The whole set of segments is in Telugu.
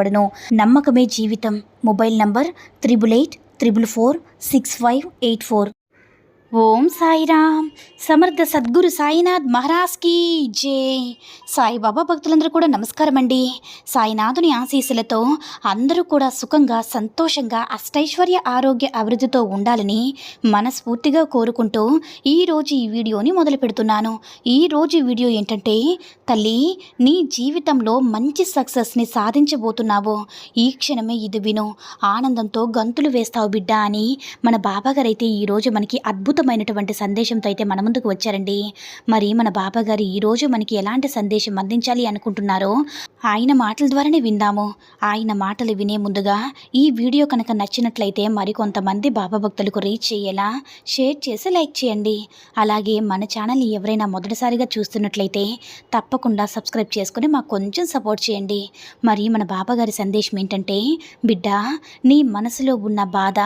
చేయబడను. నమ్మకమే జీవితం. Mobile number triple eight triple four six five eight four. ఓం సాయిరామ్. సమర్థ సద్గురు సాయినాథ్ మహారాజ్కి జై. సాయిబాబా భక్తులందరూ కూడా నమస్కారం అండి సాయినాథుని ఆశీస్సులతో అందరూ కూడా సుఖంగా సంతోషంగా అష్టైశ్వర్య ఆరోగ్య అభివృద్ధితో ఉండాలని మనస్ఫూర్తిగా కోరుకుంటూ ఈరోజు ఈ వీడియోని మొదలు పెడుతున్నాను. ఈరోజు వీడియో ఏంటంటే తల్లి నీ జీవితంలో మంచి సక్సెస్ని సాధించబోతున్నావు. ఈ క్షణమే ఇది విను. ఆనందంతో గంతులు వేస్తావు బిడ్డ అని మన బాబాగారైతే అయితే ఈరోజు మనకి అద్భుతమైనటువంటి సందేశంతో అయితే మన ముందుకు వచ్చారండి. మరి మన బాబాగారు ఈరోజు మనకి ఎలాంటి సందేశం అందించాలి అనుకుంటున్నారో ఆయన మాటల ద్వారానే విందాము. ఆయన మాటలు వినే ముందుగా ఈ వీడియో కనుక నచ్చినట్లయితే మరికొంతమంది బాబా భక్తులకు రీచ్ చేయేలా షేర్ చేసి లైక్ చేయండి. అలాగే మన ఛానల్ ఎవరైనా మొదటిసారిగా చూస్తున్నట్లయితే తప్పకుండా సబ్స్క్రైబ్ చేసుకుని మాకు కొంచెం సపోర్ట్ చేయండి. మరి మన బాబాగారి సందేశం ఏంటంటే బిడ్డ నీ మనసులో ఉన్న బాధ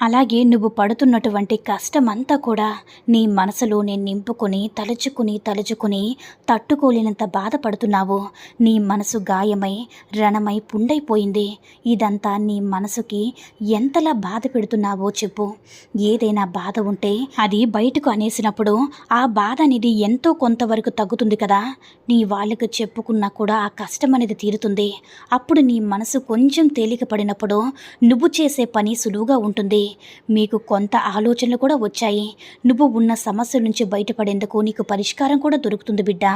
అలాగే నువ్వు పడుతున్నటువంటి కష్టమంతా కూడా నీ మనసులోనే నింపుకొని తలుచుకుని తలుచుకుని తట్టుకోలేనంత బాధపడుతున్నావు. నీ మనసు గాయమై రణమై పుండైపోయింది. ఇదంతా నీ మనసుకి ఎంతలా బాధ పెడుతున్నావో చెప్పు. ఏదైనా బాధ ఉంటే అది బయటకు అనేసినప్పుడు ఆ బాధ అనేది ఎంతో కొంతవరకు తగ్గుతుంది కదా. నీ వాళ్ళకు చెప్పుకున్నా కూడా ఆ కష్టం అనేది తీరుతుంది. అప్పుడు నీ మనసు కొంచెం తేలిక పడినప్పుడు నువ్వు చేసే పని సులువుగా ఉంటుంది. మీకు కొంత ఆలోచనలు కూడా వచ్చాయి. నువ్వు ఉన్న సమస్య నుంచి బయటపడేందుకు నీకు పరిష్కారం కూడా దొరుకుతుంది బిడ్డ.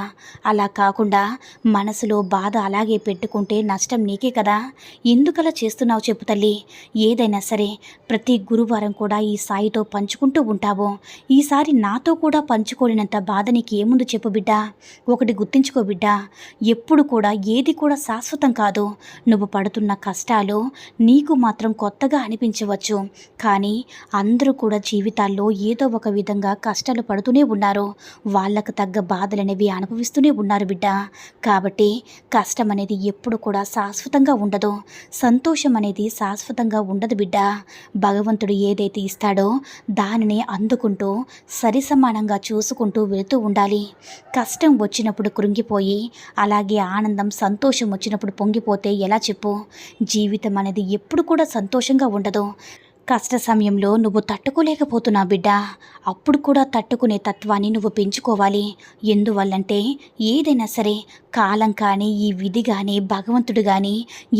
అలా కాకుండా మనసులో బాధ అలాగే పెట్టుకుంటే నష్టం నీకే కదా. ఎందుకలా చేస్తున్నావు చెప్పు తల్లి. ఏదైనా సరే ప్రతి గురువారం కూడా ఈ సాయితో పంచుకుంటూ ఉంటావు. ఈసారి నాతో కూడా పంచుకోలేనంత బాధ నీకు ఏముంది చెప్పు బిడ్డ. ఒకటి గుర్తించుకో బిడ్డ. ఎప్పుడు కూడా ఏది కూడా శాశ్వతం కాదు. నువ్వు పడుతున్న కష్టాలు నీకు మాత్రం కొత్తగా అనిపించవచ్చు. కానీ అందరూ కూడా జీవితాల్లో ఏదో ఒక విధంగా కష్టాలు పడుతూనే ఉన్నారు. వాళ్ళకు తగ్గ బాధలనేవి అనుభవిస్తూనే ఉన్నారు బిడ్డ. కాబట్టి కష్టం అనేది ఎప్పుడు కూడా శాశ్వతంగా ఉండదు. సంతోషం అనేది శాశ్వతంగా ఉండదు బిడ్డ. భగవంతుడు ఏదైతే ఇస్తాడో దానిని అందుకుంటూ సరిసమానంగా చూసుకుంటూ వెళుతూ ఉండాలి. కష్టం వచ్చినప్పుడు కృంగిపోయి అలాగే ఆనందం సంతోషం వచ్చినప్పుడు పొంగిపోతే ఎలా చెప్పు? జీవితం అనేది ఎప్పుడు కూడా సంతోషంగా ఉండదు. కష్ట సమయంలో నువ్వు తట్టుకోలేకపోతున్నా బిడ్డ. అప్పుడు కూడా తట్టుకునే తత్వాన్ని నువ్వు పెంచుకోవాలి. ఎందువల్లంటే ఏదైనా సరే కాలం కానీ ఈ విధి కానీ భగవంతుడు కానీ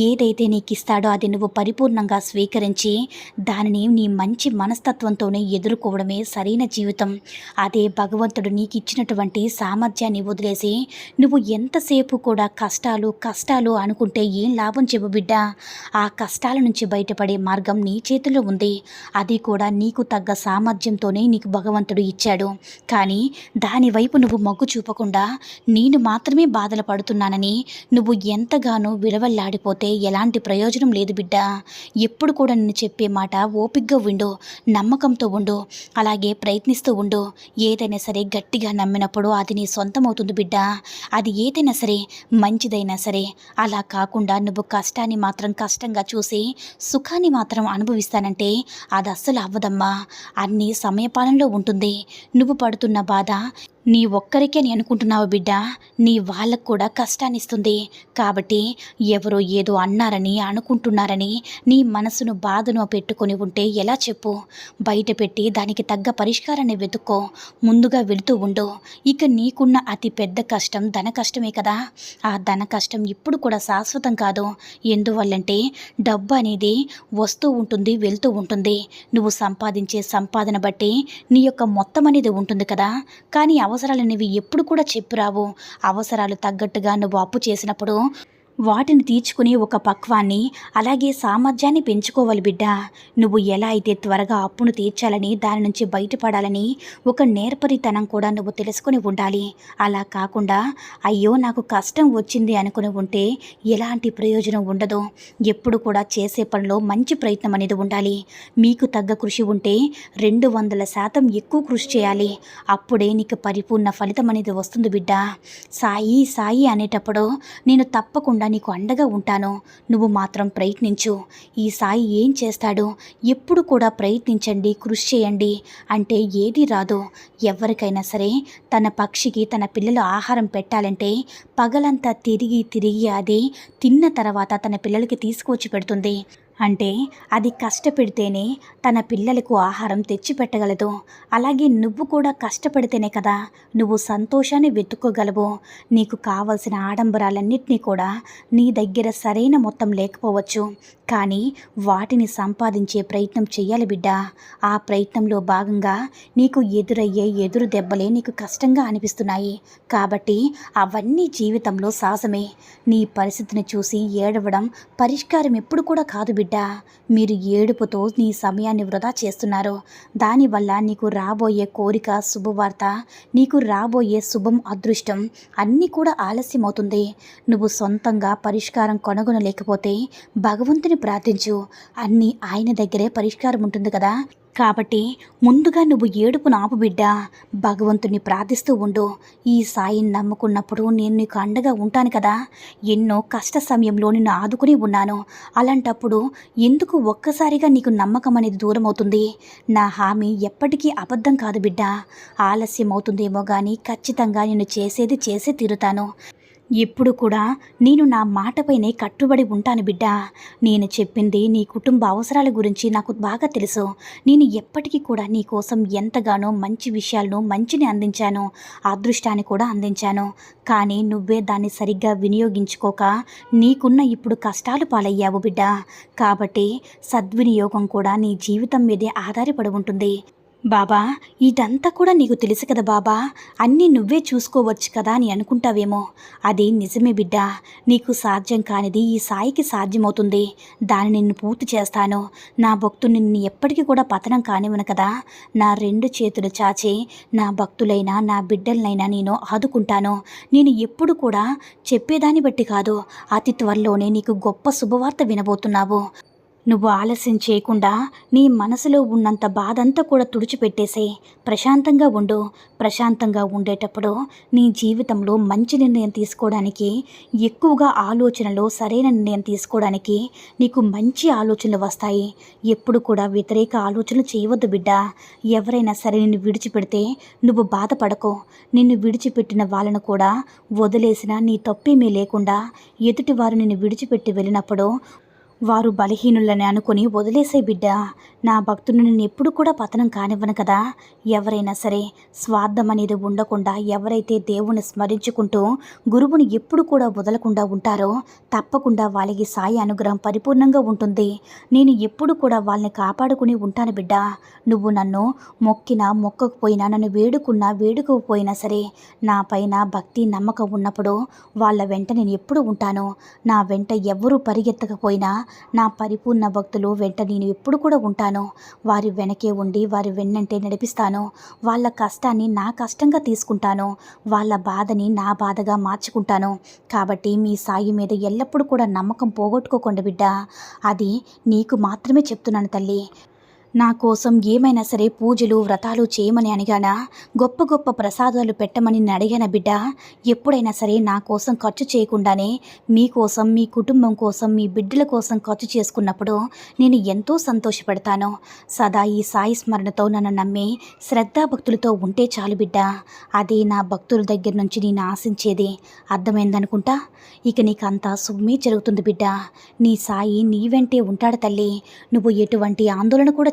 ఏదైతే నీకు ఇస్తాడో అది నువ్వు పరిపూర్ణంగా స్వీకరించి దానిని నీ మంచి మనస్తత్వంతోనే ఎదుర్కోవడమే సరైన జీవితం. అదే భగవంతుడు నీకు ఇచ్చినటువంటి సామర్థ్యాన్ని వదిలేసి నువ్వు ఎంతసేపు కూడా కష్టాలు కష్టాలు అనుకుంటే ఏం లాభం చెప్పు బిడ్డ. ఆ కష్టాల నుంచి బయటపడే మార్గం నీ చేతిలో ఉంది. అది కూడా నీకు తగ్గ సామర్థ్యంతోనే నీకు భగవంతుడు ఇచ్చాడు. కానీ దాని వైపు నువ్వు మొగ్గు చూపకుండా నేను మాత్రమే బాధలు పడుతున్నానని నువ్వు ఎంతగానో విలవల్లాడిపోతే ఎలాంటి ప్రయోజనం లేదు బిడ్డ. ఎప్పుడు కూడా నేను చెప్పే మాట ఓపిగ్గా ఉండు నమ్మకంతో ఉండు అలాగే ప్రయత్నిస్తూ ఉండు. ఏదైనా సరే గట్టిగా నమ్మినప్పుడు అది నీ సొంతమవుతుంది బిడ్డ. అది ఏదైనా సరే మంచిదైనా సరే. అలా కాకుండా నువ్వు కష్టాన్ని మాత్రం కష్టంగా చూసి సుఖాన్ని మాత్రం అనుభవిస్తానంటే అది అస్సలు అవ్వదమ్మా. అన్నీ సమయపాలనలో ఉంటుంది. నువ్వు పడుతున్న బాధ నీ ఒక్కరికే అని అనుకుంటున్నావు బిడ్డ నీ వాళ్ళకు కూడా కష్టాన్ని ఇస్తుంది కాబట్టి ఎవరో ఏదో అన్నారని అనుకుంటున్నారని నీ మనసును బాధను పెట్టుకొని ఉంటే ఎలా చెప్పు? బయట పెట్టి దానికి తగ్గ పరిష్కారాన్ని వెతుక్కో. ముందుగా వెళుతూ ఉండు. ఇక నీకున్న అతి పెద్ద కష్టం ధన కష్టమే కదా. ఆ ధన కష్టం ఇప్పుడు కూడా శాశ్వతం కాదు. ఎందువల్లంటే డబ్బు అనేది వస్తూ ఉంటుంది వెళ్తూ ఉంటుంది. నువ్వు సంపాదించే సంపాదన బట్టి నీ యొక్క మొత్తం అనేది ఉంటుంది కదా. కానీ అవసరాలు అనేవి ఎప్పుడు కూడా చెప్పురావు అవసరాలు తగ్గట్టుగా నువ్వు అప్పు చేసినప్పుడు వాటిని తీర్చుకునే ఒక పక్వాన్ని అలాగే సామర్థ్యాన్ని పెంచుకోవాలి బిడ్డ. నువ్వు ఎలా అయితే త్వరగా అప్పును తీర్చాలని దాని నుంచి బయటపడాలని ఒక నేర్పరితనం కూడా నువ్వు తెలుసుకుని ఉండాలి. అలా కాకుండా అయ్యో నాకు కష్టం వచ్చింది అనుకుని ఉంటే ఎలాంటి ప్రయోజనం ఉండదు. ఎప్పుడు కూడా చేసే పనిలో మంచి ప్రయత్నం అనేది ఉండాలి. మీకు తగ్గ కృషి ఉంటే రెండు వందల శాతం ఎక్కువ కృషి చేయాలి. అప్పుడే నీకు పరిపూర్ణ ఫలితం అనేది వస్తుంది బిడ్డ. సాయి సాయి అనేటప్పుడు నేను తప్పకుండా నీకు అండగా ఉంటాను. నువ్వు మాత్రం ప్రయత్నించు. ఈ సాయి ఏం చేస్తాడో? ఎప్పుడు కూడా ప్రయత్నించండి కృషి చేయండి. అంటే ఏది రాదు. ఎవరికైనా సరే తన పక్షికి తన పిల్లలు ఆహారం పెట్టాలంటే పగలంతా తిరిగి తిరిగి అది తిన్న తర్వాత తన పిల్లలకి తీసుకువచ్చి పెడుతుంది. అంటే అది కష్టపెడితేనే తన పిల్లలకు ఆహారం తెచ్చిపెట్టగలదు. అలాగే నువ్వు కూడా కష్టపడితేనే కదా నువ్వు సంతోషాన్ని వెతుక్కోగలవు. నీకు కావలసిన ఆడంబరాలన్నింటినీ కూడా నీ దగ్గర సరైన మొత్తం లేకపోవచ్చు. కానీ వాటిని సంపాదించే ప్రయత్నం చెయ్యాలి బిడ్డ. ఆ ప్రయత్నంలో భాగంగా నీకు ఎదురయ్యే ఎదురు దెబ్బలే నీకు కష్టంగా అనిపిస్తున్నాయి. కాబట్టి అవన్నీ జీవితంలో సాహసమే. నీ పరిస్థితిని చూసి ఏడవడం పరిష్కారం ఎప్పుడు కూడా కాదు బిడ్డ. మీరు ఏడుపుతో నీ సమయాన్ని వృధా చేస్తున్నారు. దానివల్ల నీకు రాబోయే కోరిక శుభవార్త నీకు రాబోయే శుభం అదృష్టం అన్నీ కూడా ఆలస్యమవుతుంది. నువ్వు సొంతంగా పరిష్కారం కొనగొనలేకపోతే భగవంతుని ప్రార్థించు. అన్నీ ఆయన దగ్గరే పరిష్కారం ఉంటుంది కదా. కాబట్టి ముందుగా నువ్వు ఏడుపు నాపు బిడ్డ. భగవంతుని ప్రార్థిస్తూ ఉండు. ఈ సాయిని నమ్ముకున్నప్పుడు నేను నీకు అండగా ఉంటాను కదా. ఎన్నో కష్ట సమయంలో నిన్ను ఆదుకుని ఉన్నాను. అలాంటప్పుడు ఎందుకు ఒక్కసారిగా నీకు నమ్మకం అనేది దూరం అవుతుంది నా హామీ ఎప్పటికీ అబద్ధం కాదు బిడ్డ. ఆలస్యం అవుతుందేమో కానీ ఖచ్చితంగా నేను చేసేది చేసే తీరుతాను. ఎప్పుడు కూడా నేను నా మాటపైనే కట్టుబడి ఉంటాను బిడ్డ. నేను చెప్పింది నీ కుటుంబ అవసరాల గురించి నాకు బాగా తెలుసు. నేను ఎప్పటికీ కూడా నీ కోసం ఎంతగానో మంచి విషయాలను మంచిని అందించాను. అదృష్టాన్ని కూడా అందించాను. కానీ నువ్వే దాన్ని సరిగ్గా వినియోగించుకోక నీకున్న ఇప్పుడు కష్టాలు పాలయ్యావు బిడ్డ. కాబట్టి సద్వినియోగం కూడా నీ జీవితం మీదే ఆధారపడి ఉంటుంది. బాబా ఇదంతా కూడా నీకు తెలుసు కదా బాబా. అన్నీ నువ్వే చూసుకోవచ్చు కదా అని అనుకుంటావేమో. అది నిజమే బిడ్డ. నీకు సాధ్యం కానిది ఈ సాయికి సాధ్యమవుతుంది. దాన్ని నిన్ను పూర్తి చేస్తాను. నా భక్తుని నిన్ను ఎప్పటికీ కూడా పతనం కానివ్వను కదా. నా రెండు చేతులు చాచి నా భక్తులైనా నా బిడ్డలనైనా నేను ఆదుకుంటాను. నేను ఎప్పుడు కూడా చెప్పేదాన్ని బట్టి కాదు. అతి త్వరలోనే నీకు గొప్ప శుభవార్త వినబోతున్నావు. నువ్వు ఆలస్యం చేయకుండా నీ మనసులో ఉన్నంత బాధంతా కూడా తుడిచిపెట్టేసే. ప్రశాంతంగా ఉండు. ప్రశాంతంగా ఉండేటప్పుడు నీ జీవితంలో మంచి నిర్ణయం తీసుకోవడానికి ఎక్కువగా ఆలోచనలో సరైన నిర్ణయం తీసుకోవడానికి నీకు మంచి ఆలోచనలు వస్తాయి. ఎప్పుడు కూడా వ్యతిరేక ఆలోచనలు చేయవద్దు బిడ్డ. ఎవరైనా సరే నిన్ను విడిచిపెడితే నువ్వు బాధపడకు. నిన్ను విడిచిపెట్టిన వాళ్ళను కూడా వదిలేసిన నీ తప్పేమీ లేకుండా ఎదుటివారు నిన్ను విడిచిపెట్టి వెళ్ళినప్పుడు వారు బలహీనులని అనుకుని వదిలేసే బిడ్డ నా భక్తుని నేను ఎప్పుడు కూడా పతనం కానివ్వను కదా. ఎవరైనా సరే స్వార్థం అనేది ఉండకుండా ఎవరైతే దేవుని స్మరించుకుంటూ గురువుని ఎప్పుడు కూడా వదలకుండా ఉంటారో తప్పకుండా వాళ్ళకి సాయి అనుగ్రహం పరిపూర్ణంగా ఉంటుంది. నేను ఎప్పుడు కూడా వాళ్ళని కాపాడుకుని ఉంటాను బిడ్డ. నువ్వు నన్ను మొక్కినా మొక్కకపోయినా నన్ను వేడుకున్నా వేడుకోకపోయినా సరే నా పైన భక్తి నమ్మకం ఉన్నప్పుడు వాళ్ళ వెంట నేను ఎప్పుడు ఉంటాను. నా వెంట ఎవరు పరిగెత్తకపోయినా నా పరిపూర్ణ భక్తులు వెంట నేను ఎప్పుడు కూడా ఉంటాను. వారి వెనకే ఉండి వారి వెన్నంటే నడిపిస్తాను. వాళ్ళ కష్టాన్ని నా కష్టంగా తీసుకుంటాను. వాళ్ళ బాధని నా బాధగా మార్చుకుంటాను. కాబట్టి మీ సాయి మీద ఎల్లప్పుడూ కూడా నమ్మకం పోగొట్టుకోకుండా బిడ్డ. అది నీకు మాత్రమే చెప్తున్నాను తల్లి. నా కోసం ఏమైనా సరే పూజలు వ్రతాలు చేయమని అడిగానా? గొప్ప గొప్ప ప్రసాదాలు పెట్టమని నేను అడిగాన బిడ్డ? ఎప్పుడైనా సరే నా కోసం ఖర్చు చేయకుండానే మీకోసం మీ కుటుంబం కోసం మీ బిడ్డల కోసం ఖర్చు చేసుకున్నప్పుడు నేను ఎంతో సంతోషపడతాను. సదా ఈ సాయి స్మరణతో నన్ను నమ్మి శ్రద్ధాభక్తులతో ఉంటే చాలు బిడ్డ. అదే నా భక్తుల దగ్గర నుంచి నేను ఆశించేది. అర్థమైందనుకుంటా? ఇక నీకు అంతా సుమ్మే జరుగుతుంది బిడ్డ. నీ సాయి నీ వెంటే ఉంటాడు తల్లి. నువ్వు ఎటువంటి ఆందోళన కూడా